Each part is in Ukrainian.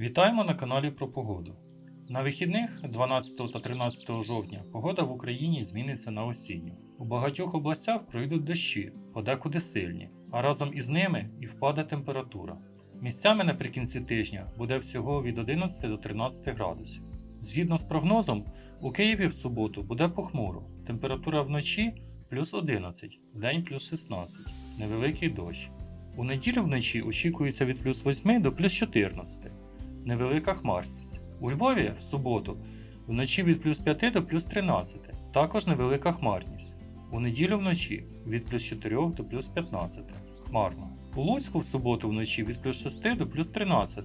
Вітаємо на каналі про погоду. На вихідних 12 та 13 жовтня погода в Україні зміниться на осінню. У багатьох областях пройдуть дощі, подекуди сильні, а разом із ними і впаде температура. Місцями наприкінці тижня буде всього від 11 до 13 градусів. Згідно з прогнозом, у Києві в суботу буде похмуро, температура вночі плюс 11, вдень плюс 16, невеликий дощ. У неділю вночі очікується від плюс 8 до плюс 14, невелика хмарність. У Львові в суботу вночі від плюс 5 до плюс 13, також невелика хмарність. У неділю вночі від плюс 4 до плюс 15, хмарно. У Луцьку в суботу вночі від плюс 6 до плюс 13,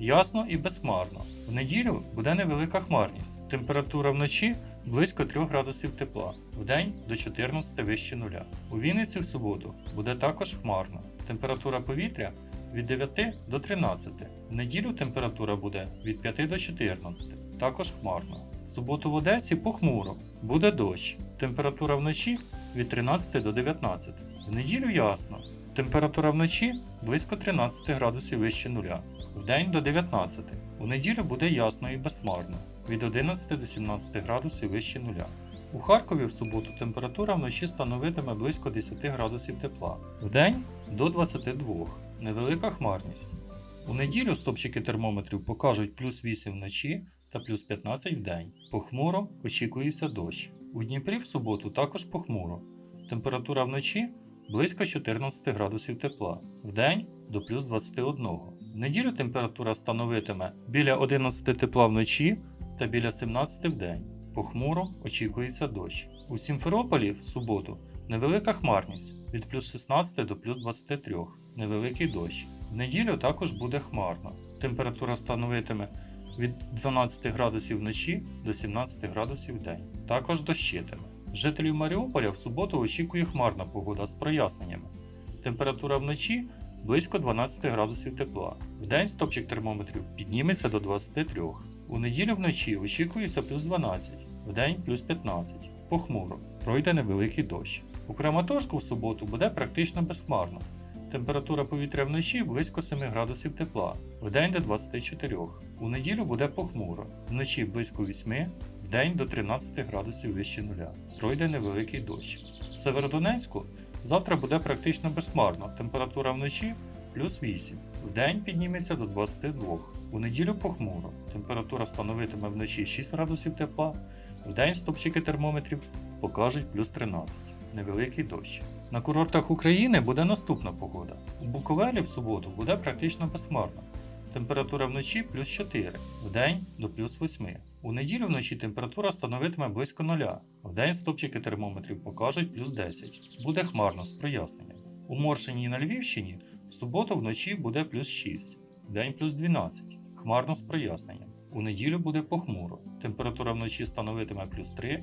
ясно і безхмарно. В неділю буде невелика хмарність. Температура вночі близько 3 градусів тепла, вдень до 14 вище нуля. У Вінниці в суботу буде також хмарно. Температура повітря від 9 до 13. В неділю температура буде від 5 до 14, також хмарно. В суботу в Одесі похмуро, буде дощ. Температура вночі від 13 до 19. В неділю ясно. Температура вночі близько 13 градусів вище нуля, вдень до 19. У неділю буде ясно і безхмарно від 11 до 17 градусів вище нуля. У Харкові в суботу температура вночі становитиме близько 10 градусів тепла, вдень до 22, невелика хмарність. У неділю стопчики термометрів покажуть плюс 8 вночі та плюс 15 вдень. Похмуро очікується дощ. У Дніпрі в суботу також похмуро. Температура вночі близько 14 градусів тепла, вдень до плюс 21. В неділю температура становитиме біля 11 тепла вночі та біля 17 вдень. Похмуро очікується дощ. У Сімферополі в суботу невелика хмарність від плюс 16 до плюс 23, невеликий дощ. В неділю також буде хмарно. Температура становитиме від 12 градусів вночі до 17 градусів в день. Також дощитиме. Жителів Маріуполя в суботу очікує хмарна погода з проясненнями. Температура вночі близько 12 градусів тепла. Вдень стопчик термометрів підніметься до 23. У неділю вночі очікується плюс 12, вдень плюс 15. Похмуро. Пройде невеликий дощ. У Краматорську в суботу буде практично безхмарно. Температура повітря вночі близько 7 градусів тепла, вдень до 24. У неділю буде похмуро, вночі близько 8, вдень до 13 градусів вище нуля. Пройде невеликий дощ. В Северодонецьку завтра буде практично безхмарно, температура вночі плюс 8, вдень підніметься до 22. У неділю похмуро, температура становитиме вночі 6 градусів тепла, вдень стопчики термометрів покажуть плюс 13. Невеликий дощ. На курортах України буде наступна погода. У Буковелі в суботу буде практично безхмарно. Температура вночі плюс 4, вдень до плюс 8. У неділю вночі температура становитиме близько 0, вдень стопчики термометрів покажуть плюс 10. Буде хмарно з проясненням. У Моршині і на Львівщині в суботу вночі буде плюс 6, вдень плюс 12, хмарно з проясненням. У неділю буде похмуро. Температура вночі становитиме плюс 3,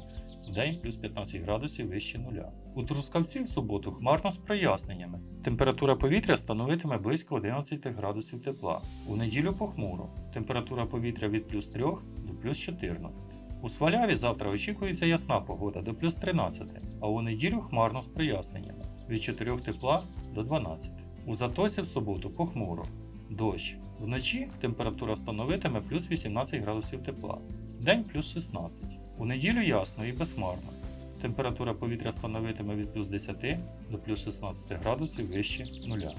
вдень плюс 15 градусів вище нуля. У Трускавці в суботу хмарно з проясненнями. Температура повітря становитиме близько 11 градусів тепла. У неділю похмуро. Температура повітря від плюс 3 до плюс 14. У Сваляві завтра очікується ясна погода до плюс 13, а у неділю хмарно з проясненнями від 4 тепла до 12. У Затоці в суботу похмуро. Дощ. Вночі температура становитиме плюс 18 градусів тепла, вдень плюс 16. У неділю ясно і безмарно. Температура повітря становитиме від плюс 10 до плюс 16 градусів вище нуля.